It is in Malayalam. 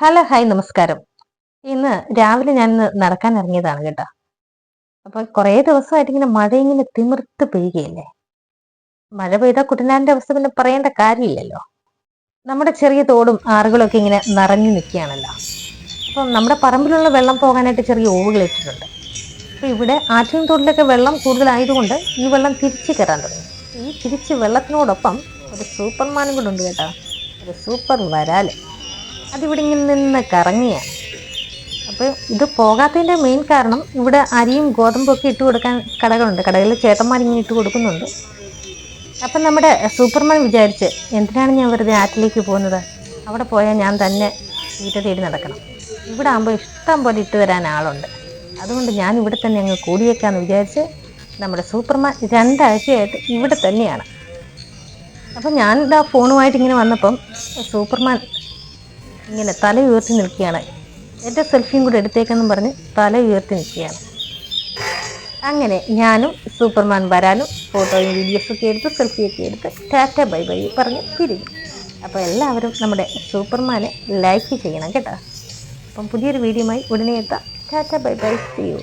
ഹലോ ഹായ് നമസ്കാരം. ഇന്ന് രാവിലെ ഞാൻ ഇന്ന് നടക്കാൻ ഇറങ്ങിയതാണ് കേട്ടോ. അപ്പൊ കുറേ ദിവസമായിട്ട് ഇങ്ങനെ മഴ ഇങ്ങനെ തിമിർത്ത് പെയ്യുകയല്ലേ? മഴ പെയ്താൽ കുട്ടനാടിന്റെ അവസ്ഥ പിന്നെ പറയേണ്ട കാര്യമില്ലല്ലോ. നമ്മുടെ ചെറിയ തോടും ആറുകളും ഒക്കെ ഇങ്ങനെ നിറഞ്ഞു നിൽക്കുകയാണല്ലോ. അപ്പം നമ്മുടെ പറമ്പിലുള്ള വെള്ളം പോകാനായിട്ട് ചെറിയ ഓവുകൾ ഇട്ടിട്ടുണ്ട്. അപ്പൊ ഇവിടെ ആറ്റിൻ തോട്ടിലൊക്കെ വെള്ളം കൂടുതലായതുകൊണ്ട് ഈ വെള്ളം തിരിച്ചു കയറാൻ തുടങ്ങി. ഈ തിരിച്ച് വെള്ളത്തിനോടൊപ്പം ഒരു സൂപ്പർമാനും കൂടെ ഉണ്ട് കേട്ടോ. ഒരു സൂപ്പർ വരാൽ. അതിവിടെ ഇങ്ങനെ നിന്ന് കറങ്ങിയാണ് അപ്പോൾ ഇത് പോകാത്തതിന്റെ മെയിൻ കാരണം ഇവിടെ അരിയും ഗോതമ്പൊക്കെ ഇട്ട് കൊടുക്കാൻ കടകളുണ്ട്. കടകളിൽ ചേട്ടന്മാരിങ്ങനെ ഇട്ട് കൊടുക്കുന്നുണ്ട്. അപ്പം നമ്മുടെ സൂപ്പർമാൻ വിചാരിച്ച് എന്തിനാണ് ഞാൻ വെറുതെ ആറ്റിലേക്ക് പോകുന്നത്? അവിടെ പോയാൽ ഞാൻ തന്നെ വീട്ടിൽ തേടി നടക്കണം. ഇവിടെ ആകുമ്പോൾ ഇഷ്ടം പോലെ ഇട്ട് തരാൻ ആളുണ്ട്. അതുകൊണ്ട് ഞാൻ ഇവിടെ തന്നെ അങ്ങ് കൂടിയേക്കാന്ന് വിചാരിച്ച് നമ്മുടെ സൂപ്പർമാൻ രണ്ടാഴ്ചയായിട്ട് ഇവിടെ തന്നെയാണ്. അപ്പം ഞാൻ ഇതാ ഫോണുമായിട്ട് ഇങ്ങനെ വന്നപ്പം സൂപ്പർമാൻ ഇങ്ങനെ തല ഉയർത്തി നിൽക്കുകയാണ്. എന്റെ സെൽഫിയും കൂടെ എടുത്തേക്കെന്നും പറഞ്ഞ് തല ഉയർത്തി നിൽക്കുകയാണ്. അങ്ങനെ ഞാനും സൂപ്പർമാൻ വരാനും ഫോട്ടോയും വീഡിയോസൊക്കെ എടുത്ത് സെൽഫിയൊക്കെ എടുത്ത് ടാറ്റ ബൈ ബൈ പറഞ്ഞ് പിരിഞ്ഞു അപ്പോൾ എല്ലാവരും നമ്മുടെ സൂപ്പർമാനെ ലൈക്ക് ചെയ്യണം കേട്ടോ. അപ്പം പുതിയൊരു വീഡിയോയുമായി ഉടനെ എത്താം. Tata bye bye see you